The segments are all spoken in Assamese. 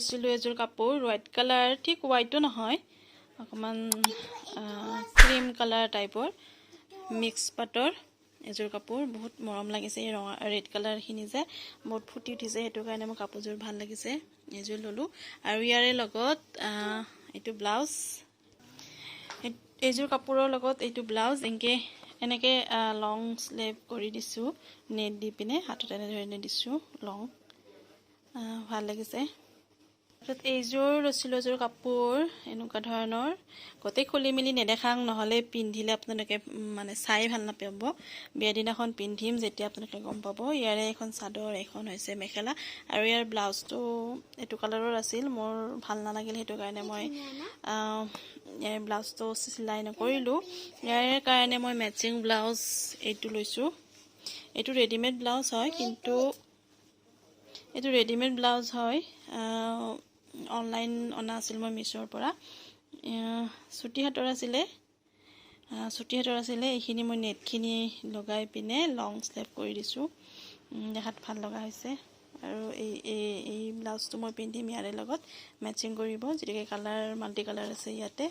লৈছিলোঁ এযোৰ কাপোৰ হোৱাইট কালাৰ ঠিক হোৱাইটো নহয় অকণমান ক্ৰীম কালাৰ টাইপৰ মিক্স পাটৰ এযোৰ কাপোৰ বহুত মৰম লাগিছে এই ৰঙা ৰেড কালাৰখিনি যে বহুত ফুটি উঠিছে সেইটো কাৰণে মোৰ কাপোৰযোৰ ভাল লাগিছে এযোৰ ল'লোঁ। আৰু ইয়াৰে লগত এইটো ব্লাউজ এই- এইযোৰ কাপোৰৰ লগত এইটো ব্লাউজ এনেকৈ এনেকৈ লং শ্লেভ কৰি দিছোঁ নেট দি পিনে হাতত এনেধৰণে দিছোঁ লং ভাল লাগিছে। তাৰপিছত এইযোৰ লৈছিলোঁ এযোৰ কাপোৰ এনেকুৱা ধৰণৰ। গোটেই খুলি মেলি নেদেখাং নহ'লে পিন্ধিলে আপোনালোকে মানে চাই ভাল নাপাব। বিয়া দিনাখন পিন্ধিম যেতিয়া আপোনালোকে গম পাব। ইয়াৰে এখন চাদৰ এখন হৈছে মেখেলা। আৰু ইয়াৰ ব্লাউজটো এইটো কালাৰৰ আছিল মোৰ ভাল নালাগিল সেইটো কাৰণে মই ইয়াৰ ব্লাউজটো চিলাই নকৰিলোঁ। ইয়াৰ কাৰণে মই মেচিং ব্লাউজ এইটো লৈছোঁ। এইটো ৰেডিমেড ব্লাউজ হয় কিন্তু এইটো ৰেডিমেড ব্লাউজ হয় অনলাইন অনা আছিল মই মিছ'ৰ পৰা। চুটি হাতৰ আছিলে। চুটি হাতৰ আছিলে এইখিনি মই নেটখিনি লগাই পিনে লং শ্লেভ কৰি দিছোঁ। দেখাত ভাল লগা হৈছে। আৰু এই এই এই ব্লাউজটো মই পিন্ধিম ইয়াৰে লগত মেটচিং কৰিব যিটোকে কালাৰ মাল্টি কালাৰ আছে ইয়াতে।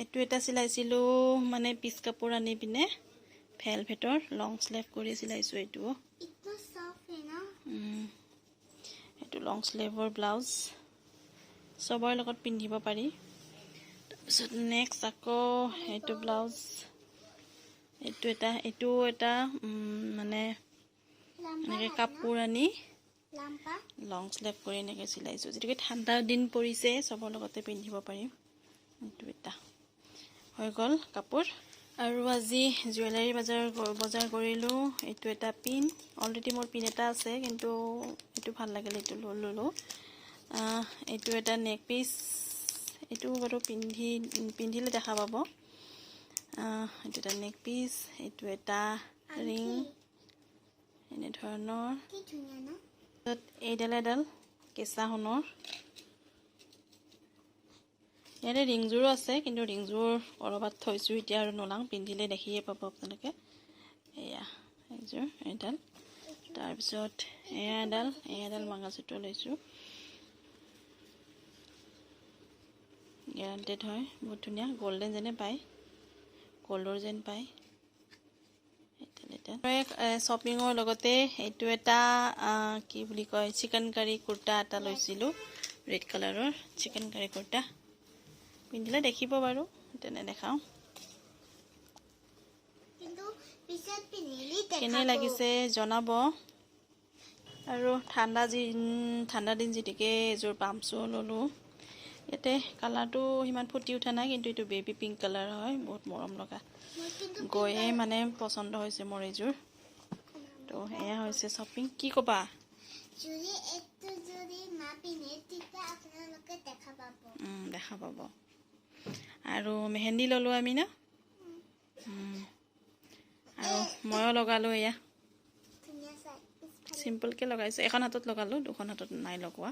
এইটো এটা চিলাইছিলোঁ মানে পিচ কাপোৰ আনি পিনে ভেলভেটৰ লং শ্লেভ কৰি চিলাইছোঁ এইটো। এইটো লং শ্লেভৰ ব্লাউজ। চবৰ লগত পিন্ধিব পাৰি। তাৰপিছত নেক্সট আকৌ এইটো ব্লাউজ এইটো এটা এইটো এটা মানে এনেকৈ কাপোৰ আনি লং শ্লেভ কৰি এনেকৈ চিলাইছোঁ। যিটোকে ঠাণ্ডা দিন পৰিছে চবৰ লগতে পিন্ধিব পাৰিম। এইটো এটা হৈ গ'ল কাপোৰ। আৰু আজি জুৱেলাৰী বজাৰ বজাৰ কৰিলোঁ এইটো এটা পিন অলৰেডি মোৰ পিন এটা আছে কিন্তু এইটো ভাল লাগিলে এইটো ল'লোঁ। এইটো এটা নেক পিচ এইটো বাৰু পিন্ধি পিন্ধিলে দেখা পাব। এইটো এটা নেক পিচ এইটো এটা ৰিং এনেধৰণৰ এইডাল এডাল কেঁচা সোণৰ। ইয়াতে ৰিংযোৰো আছে কিন্তু ৰিংযোৰ ক'ৰবাত থৈছোঁ এতিয়া আৰু নোলাং পিন্ধিলে দেখিয়ে পাব আপোনালোকে। এয়া এযোৰ এডাল তাৰপিছত এয়া এডাল এয়া এডাল মাংগাজোৰটো লৈছোঁ। গেৰাণ্টেড হয় বহুত ধুনীয়া গল্ডেন যেনে পায় গল্ডৰ যেন পায়। শ্বপিঙৰ লগতে এইটো এটা কি বুলি কয় চিকেন কাৰী কুৰ্তা এটা লৈছিলোঁ ৰেড কালাৰৰ চিকেন কাৰী কুৰ্তা। পিন্ধিলে দেখিব বাৰু তেনে দেখাওঁ। কেনে লাগিছে জনাব। আৰু ঠাণ্ডা যি ঠাণ্ডা দিন যিটিকে এযোৰ পাম্পছো ল'লোঁ। ইয়াতে কালাৰটো সিমান ফুটি উঠা নাই কিন্তু এইটো বেবী পিংক কালাৰ হয় বহুত মৰম লগা। গৈয়ে মানে পচন্দ হৈছে মোৰ এইযোৰ। তো এয়া হৈছে শ্বপিং কি ক'বা? দেখা পাব। আৰু মেহেন্দি ল'লোঁ আমি ন? আৰু ময়ো লগালোঁ এয়া। চিম্পলকৈ লগাইছোঁ। এখন হাতত লগালোঁ দুখন হাতত নাই লগোৱা।